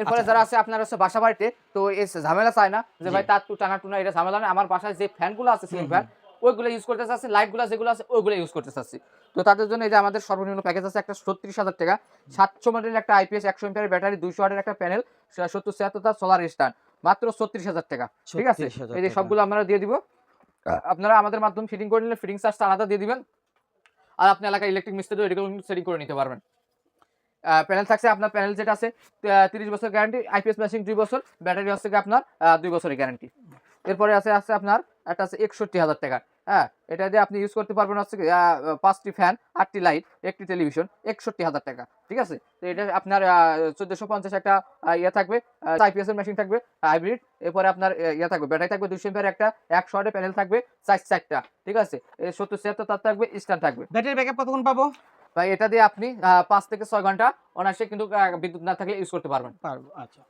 এরপরে আচ্ছা। যারা আছে আপনার হচ্ছে বাসা বাড়িতে তো এই ঝামেলা চায় না যে ভাই তার টানা টুনা এটা ঝামেলা না। আমার বাসায় যে ফ্যানগুলো আছে সিলিং ফ্যান ওইগুলো ইউজ করতে চাচ্ছি লাইটগুলো যেগুলো আছে ওইগুলো ইউজ করতে চাচ্ছি। তো তাদের জন্য এই যে আমাদের সর্বনিম্ন প্যাকেজ আছে একটা ছত্রিশ হাজার টাকা। সাতশো মডেলের একটা আইপিএস একশো এমপিয়ার ব্যাটারি দুইশো ওয়াটের একটা প্যানেল সত্তর ছিয়াত্তর সোলার স্ট্যান্ড মাত্র ছত্রিশ হাজার টাকা। ঠিক আছে? এই যে। সবগুলো আমরা দিয়ে দিব। আপনারা আমাদের মাধ্যমে ফিটিং করে নিলে ফিটিং চার্জটা আলাদা দিয়ে দিবেন। আর আপনি এলাকায় ইলেকট্রিক মিস্ত্রি এগুলো সেটিং করে নিতে পারবেন। প্যানেল থাকছে আপনার প্যানেল যেটা আছে তিরিশ বছর গ্যারান্টি আইপিএস মেশিন দুই বছর ব্যাটারি হচ্ছে আপনার দুই বছরের গ্যারান্টি এরপরে আছে আছে আপনার, একটা আছে একষট্টি হাজার টাকা। হ্যাঁ এটা দিয়ে আপনি ইউজ করতে পারবেন হচ্ছে পাঁচটি ফ্যান আটটি লাইট একটি টেলিভিশন একষট্টি হাজার টাকা, ঠিক আছে? তো এটা আপনার চোদ্দশো পঞ্চাশ একটা ইয়ে থাকবে আইপিএস এর মেশিন থাকবে হাইব্রিড এরপরে আপনার ইয়ে থাকবে ব্যাটারি থাকবে দুশো এমপিয়ার একটা একশো ওয়াটের প্যানেল থাকবে চার চারটা, ঠিক আছে? সত্তর ছিয়াত্তর তার থাকবে স্ট্যান্ড থাকবে। ব্যাটারি ব্যাকআপ কতক্ষণ পাবো? এটা দিয়ে আপনি পাঁচ থেকে ছয় ঘণ্টা অনায়াসে কিন্তু বিদ্যুৎ না থাকলে ইউজ করতে পারবেন। পারব আচ্ছা।